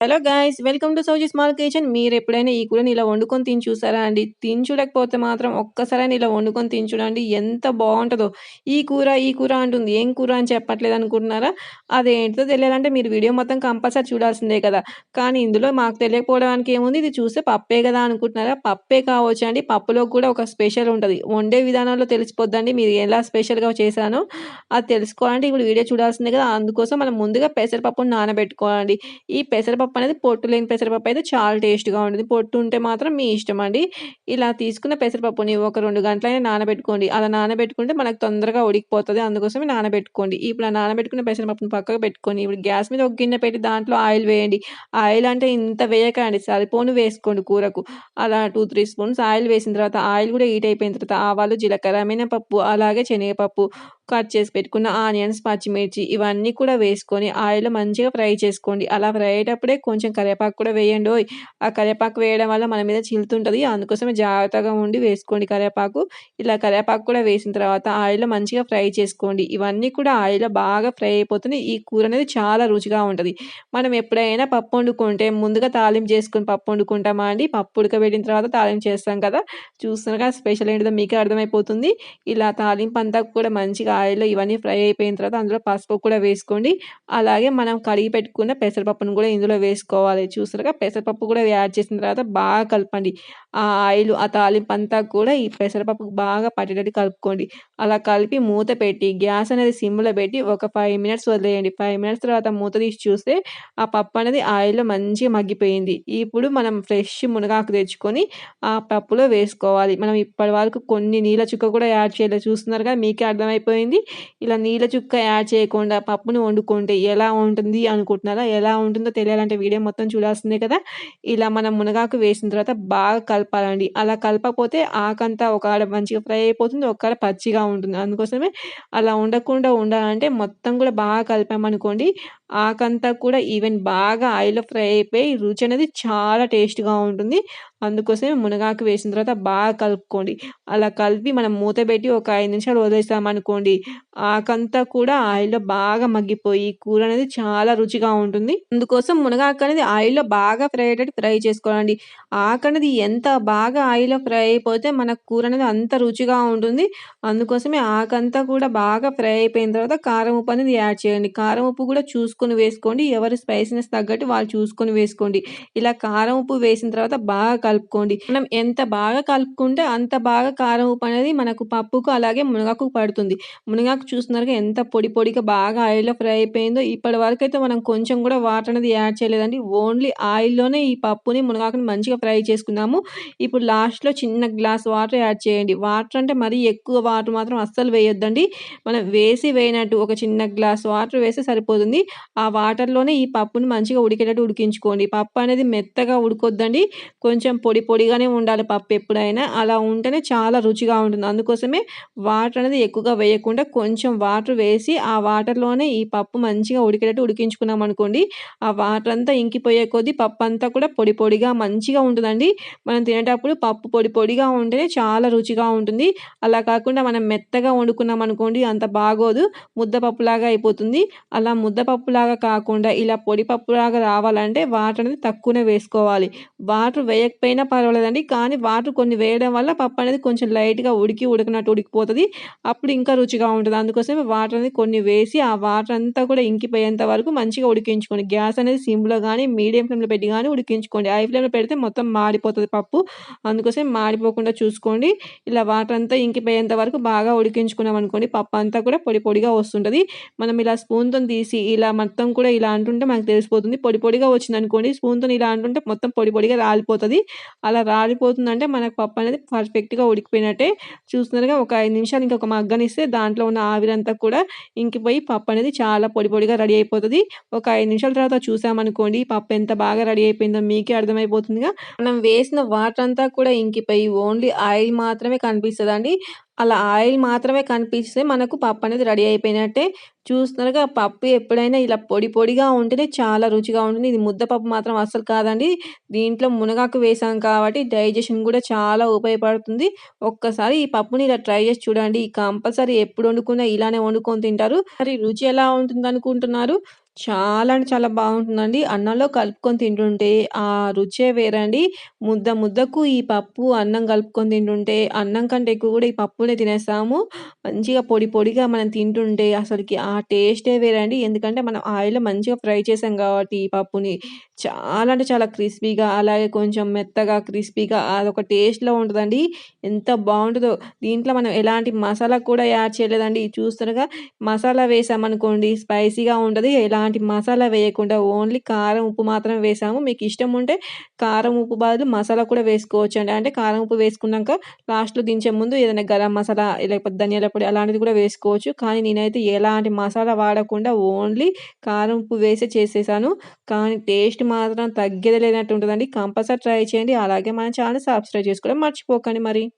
Hello guys welcome to Sowji small kitchen మీరు ఎప్పుడైనా ఈ కూరని ఇలా వండుకొని తిని చూసారా అండి? తిని చూడకపోతే మాత్రం ఒక్కసారైనా ఇలా వండుకొని తిని చూడండి. ఎంత బాగుంటుందో. ఈ కూర ఈ కూర అంటుంది. ఏం కూర అని చెప్పట్లేదు అనుకుంటున్నారా? అదేంటో తెలియాలంటే మీరు వీడియో మొత్తం కంపల్సరీ చూడాల్సిందే కదా. కానీ ఇందులో మాకు తెలియకపోవడానికి ఏముంది? ఇది చూస్తే పప్పే కదా అనుకుంటున్నారా? పప్పే కావచ్చు అండి. పప్పులో కూడా ఒక స్పెషల్ ఉంటుంది. వండే విధానంలో తెలిసిపోద్దండి. మీరు ఎలా స్పెషల్గా చేశానో అది తెలుసుకోవాలంటే ఇప్పుడు వీడియో చూడాల్సిందే కదా. అందుకోసం మనం ముందుగా పెసరపప్పును నానబెట్టుకోవాలండి. ఈ పెసరపప్పు అనేది పొట్టు లేని పెసరపప్పు అయితే చాలా టేస్ట్గా ఉంటుంది. పొట్టు ఉంటే మాత్రం మీ ఇష్టం అండి. ఇలా తీసుకున్న పెసరపప్పుని ఒక రెండు గంటలైనా నానబెట్టుకోండి. అలా నానబెట్టుకుంటే మనకు తొందరగా ఉడికిపోతుంది. అందుకోసమే నానబెట్టుకోండి. ఇప్పుడు ఆ నానబెట్టుకున్న పెసరపప్పుని పక్కకు పెట్టుకొని ఇప్పుడు గ్యాస్ మీద ఒక గిన్నె పెట్టి దాంట్లో ఆయిల్ వేయండి. ఆయిల్ అంటే ఇంత వేయకండి. సరిపోను వేసుకోండి కూరకు. అలా టూ త్రీ స్పూన్స్ ఆయిల్ వేసిన తర్వాత ఆయిల్ కూడా హీట్ అయిపోయిన తర్వాత ఆవాలు జీలకర్ర మినపప్పు అలాగే శనగపప్పు కట్ చేసి పెట్టుకున్న ఆనియన్స్ పచ్చిమిర్చి ఇవన్నీ కూడా వేసుకొని ఆయిల్లో మంచిగా ఫ్రై చేసుకోండి. అలా ఫ్రై అయ్యేటప్పుడే కొంచెం కరివేపాకు కూడా వేయండి. ఓయ్ ఆ కరివేపాకు వేయడం వల్ల మన మీద చిలుతుంటుంది అందుకోసమే జాగ్రత్తగా ఉండి వేసుకోండి కరివేపాకు. ఇలా కరివేపాకు కూడా వేసిన తర్వాత ఆయిల్లో మంచిగా ఫ్రై చేసుకోండి. ఇవన్నీ కూడా ఆయిల్లో బాగా ఫ్రై అయిపోతుంది ఈ కూర అనేది చాలా రుచిగా ఉంటుంది. మనం ఎప్పుడైనా పప్పు వండుకుంటే ముందుగా తాలింపు చేసుకొని పప్పు వండుకుంటామా అండి? పప్పు ఉడకబెట్టిన తర్వాత తాలింపు చేస్తాం కదా. చూస్తున్నాక స్పెషల్ ఏంటిదో మీకు అర్థమైపోతుంది. ఇలా తాలింపు అంతా కూడా మంచిగా ఆయిల్లో ఇవన్నీ ఫ్రై అయిపోయిన తర్వాత అందులో పసుపు కూడా వేసుకోండి. అలాగే మనం కడిగి పెట్టుకున్న పెసరపప్పును కూడా ఇందులో వేసుకోవాలి చూసారుగా పెసరపప్పు కూడా యాడ్ చేసిన తర్వాత బాగా కలపండి. ఆ ఆయిల్ ఆ తాలింపు అంతా కూడా ఈ పెసరపప్పుకు బాగా పట్టేటట్టు కలుపుకోండి. అలా కలిపి మూత పెట్టి గ్యాస్ అనేది సిమ్లో పెట్టి ఒక ఫైవ్ మినిట్స్ వదిలేయండి. ఫైవ్ మినిట్స్ తర్వాత మూత తీసి చూస్తే ఆ పప్పు అనేది ఆయిల్లో మంచిగా మగ్గిపోయింది. ఇప్పుడు మనం ఫ్రెష్ మునగాకు తెచ్చుకొని ఆ పప్పులో వేసుకోవాలి. మనం ఇప్పటి వరకు కొన్ని నీళ్ళ చుక్క కూడా యాడ్ చేయలేదు. చూస్తున్నారు కదా మీకే అర్థమైపోయింది. ఇలా నీళ్ళ చుక్క యాడ్ చేయకుండా పప్పును వండుకుంటే ఎలా ఉంటుంది అనుకుంటున్నారా? ఎలా ఉంటుందో తెలియాలంటే వీడియో మొత్తం చూడాల్సిందే కదా. ఇలా మనం మునగాకు వేసిన తర్వాత బాగా కలపాలండి. అలా కలపకపోతే ఆకంతా ఒక ఆడ మంచిగా ఫ్రై అయిపోతుంది ఒక ఆడ పచ్చిగా ఉంటుంది. అందుకోసమే అలా ఉండకుండా ఉండాలంటే మొత్తం కూడా బాగా కలిపామనుకోండి ఆకంతా కూడా ఈవెన్ బాగా ఆయిల్లో ఫ్రై అయిపోయి రుచి అనేది చాలా టేస్ట్గా ఉంటుంది. అందుకోసమే మునగాకు వేసిన తర్వాత బాగా కలుపుకోండి. అలా కలిపి మనం మూత పెట్టి ఒక ఐదు నిమిషాలు వదిలేసామనుకోండి ఆకంతా కూడా ఆయిల్లో బాగా మగ్గిపోయి కూర అనేది చాలా రుచిగా ఉంటుంది. అందుకోసం మునగాకు అనేది ఆయిల్లో బాగా ఫ్రై అయ్యేటట్టు ఫ్రై చేసుకోవాలండి. ఆకు అనేది ఎంత బాగా ఆయిల్లో ఫ్రై అయిపోతే మన కూర అనేది అంత రుచిగా ఉంటుంది. అందుకోసమే ఆకంతా కూడా బాగా ఫ్రై అయిపోయిన తర్వాత కారం ఉప్పు అనేది యాడ్ చేయండి. కారం ఉప్పు కూడా చూసుకొని వేసుకోండి. ఎవరు స్పైసీనెస్ తగ్గట్టు వాళ్ళు చూసుకొని వేసుకోండి. ఇలా కారం ఉప్పు వేసిన తర్వాత బాగా కలుపుకోండి. మనం ఎంత బాగా కలుపుకుంటే అంత బాగా కారం ఉప్పు అనేది మనకు పప్పుకు అలాగే మునగాకు పడుతుంది. మునగాకు చూస్తున్నారుగా ఎంత పొడి పొడిగా బాగా ఆయిల్లో ఫ్రై అయిపోయిందో. ఇప్పటి వరకు అయితే మనం కొంచెం కూడా వాటర్ అనేది యాడ్ చేయలేదండి. ఓన్లీ ఆయిల్లోనే ఈ పప్పుని మునగాకుని మంచిగా ఫ్రై చేసుకున్నాము ఇప్పుడు లాస్ట్లో చిన్న గ్లాస్ వాటర్ యాడ్ చేయండి. వాటర్ అంటే మరీ ఎక్కువ వాటర్ మాత్రం అస్సలు వేయొద్దండి. మనం వేసి వేయనట్టు ఒక చిన్న గ్లాస్ వాటర్ వేస్తే సరిపోతుంది. ఆ వాటర్లోనే ఈ పప్పుని మంచిగా ఉడికేటట్టు ఉడికించుకోండి. పప్పు అనేది మెత్తగా ఉడకొద్దండి. కొంచెం పొడి పొడిగానే ఉండాలి పప్పు ఎప్పుడైనా. అలా ఉంటేనే చాలా రుచిగా ఉంటుంది. అందుకోసమే వాటర్ అనేది ఎక్కువగా వేయకుండా కొంచెం వాటర్ వేసి ఆ వాటర్లోనే ఈ పప్పు మంచిగా ఉడికేటట్టు ఉడికించుకున్నాం అనుకోండి ఆ వాటర్ అంతా ఇంకిపోయే కొద్దీ పప్పు అంతా కూడా పొడి పొడిగా మంచిగా ఉంటుందండి. మనం తినేటప్పుడు పప్పు పొడి పొడిగా ఉంటేనే చాలా రుచిగా ఉంటుంది. అలా కాకుండా మనం మెత్తగా వండుకున్నాం అనుకోండి అంత బాగోదు. ముద్దపప్పులాగా అయిపోతుంది. అలా ముద్దపప్పులాగా కాకుండా ఇలా పొడి పప్పులాగా రావాలంటే వాటర్ అనేది తక్కువనే వేసుకోవాలి. వాటర్ వేయకపోయినా పర్వాలేదండి. కానీ వాటర్ కొన్ని వేయడం వల్ల పప్పు అనేది కొంచెం లైట్గా ఉడికి ఉడికినట్టు ఉడికిపోతుంది. అప్పుడు ఇంకా రుచిగా ఉంటుంది. అందుకోసమే వాటర్ అనేది కొన్ని వేసి ఆ వాటర్ అంతా కూడా ఇంకిపోయేంత వరకు మంచిగా ఉడికించుకోండి. గ్యాస్ అనేది సిమ్లో కానీ మీడియం ఫ్లేమ్లో పెట్టి కానీ ఉడికించుకోండి. హై ఫ్లేమ్లో పెడితే మొత్తం మాడిపోతుంది పప్పు. అందుకోసం మాడిపోకుండా చూసుకోండి. ఇలా వాటర్ అంతా ఇంకిపోయేంత వరకు బాగా ఉడికించుకున్నాం అనుకోండి పప్పు అంతా కూడా పొడి పొడిగా వస్తుంటుంది. మనం ఇలా స్పూన్తో తీసి ఇలా మొత్తం కూడా ఇలా అంటుంటే మనకు తెలిసిపోతుంది. పొడి పొడిగా వచ్చింది అనుకోండి స్పూన్తో ఇలా అంటుంటే మొత్తం పొడి పొడిగా రాలిపోతుంది. అలా రాలిపోతుందంటే మనకు పప్పు అనేది పర్ఫెక్ట్గా ఉడికిపోయినట్టే చూస్తున్నారుగా ఒక ఐదు నిమిషాలు ఇంకొక మగ్గనిస్తే దాంట్లో ఉన్న ఆవిరంతా కూడా ఇంకిపోయి పప్పు అనేది చాలా పొడి పొడిగా రెడీ అయిపోతుంది. ఒక ఐదు నిమిషాల తర్వాత చూసామనుకోండి పప్పు ఎంత బాగా రెడీ అయిపోయిందో మీకే అర్థమైపోతుందిగా. మనం వేసిన వాటర్ అంతా కూడా ఇంకిపోయి ఓన్లీ ఆయిల్ మాత్రమే కనిపిస్తుంది అండి అలా ఆయిల్ మాత్రమే కనిపిస్తే మనకు పప్పు అనేది రెడీ అయిపోయినట్టే చూస్తున్నారుగా. పప్పు ఎప్పుడైనా ఇలా పొడి పొడిగా ఉంటేనే చాలా రుచిగా ఉంటుంది. ఇది ముద్దపప్పు మాత్రం అస్సలు కాదండి. దీంట్లో మునగాకు వేసాం కాబట్టి డైజెషన్ కూడా చాలా ఉపయోగపడుతుంది. ఒక్కసారి ఈ పప్పుని ఇలా ట్రై చేసి చూడండి. కంపల్సరీ ఎప్పుడు వండుకున్నా ఇలానే వండుకొని తింటారు. మరి రుచి ఎలా ఉంటుంది అనుకుంటున్నారు చాలా అంటే చాలా బాగుంటుందండి అన్నంలో కలుపుకొని తింటుంటే ఆ రుచే వేరండి. ముద్ద ముద్దకు ఈ పప్పు, అన్నం కలుపుకొని తింటుంటే అన్నం కంటే ఎక్కువ కూడా ఈ పప్పునే తినేస్తాము. మంచిగా పొడి పొడిగా మనం తింటుంటే అసలుకి ఆ టేస్టే వేరండి. ఎందుకంటే మనం ఆయిల్‌లో మంచిగా ఫ్రై చేసాం కాబట్టి ఈ పప్పుని చాలా అంటే చాలా క్రిస్పీగా అలాగే కొంచెం మెత్తగా క్రిస్పీగా అదొక టేస్ట్‌లో ఉంటుందండి ఎంత బాగుంటుందో దీంట్లో మనం ఎలాంటి మసాలా కూడా యాడ్ చేయలేదండి. చూస్తుండగా మసాలా వేసామనుకోండి స్పైసీగా ఉంటుంది ఎలాంటి మసాలా వేయకుండా ఓన్లీ కారం, ఉప్పు మాత్రమే వేసాము. మీకు ఇష్టం ఉంటే కారం, ఉప్పు బదులు మసాలా కూడా వేసుకోవచ్చు అండి అంటే కారం, ఉప్పు వేసుకున్నాక లాస్ట్‌లో దించే ముందు ఏదైనా గరం మసాలా లేకపోతే ధనియాల పొడి అలాంటిది కూడా వేసుకోవచ్చు. కానీ నేనైతే ఎలాంటి మసాలా వాడకుండా ఓన్లీ కారం, ఉప్పు వేసే చేసేసాను. కానీ టేస్ట్ మాత్రం తగ్గేది లేనట్టు ఉంటుందండి కంపల్సరీ ట్రై చేయండి. అలాగే మన ఛానల్ సబ్స్క్రైబ్ చేసుకోవడం మర్చిపోకండి మరి.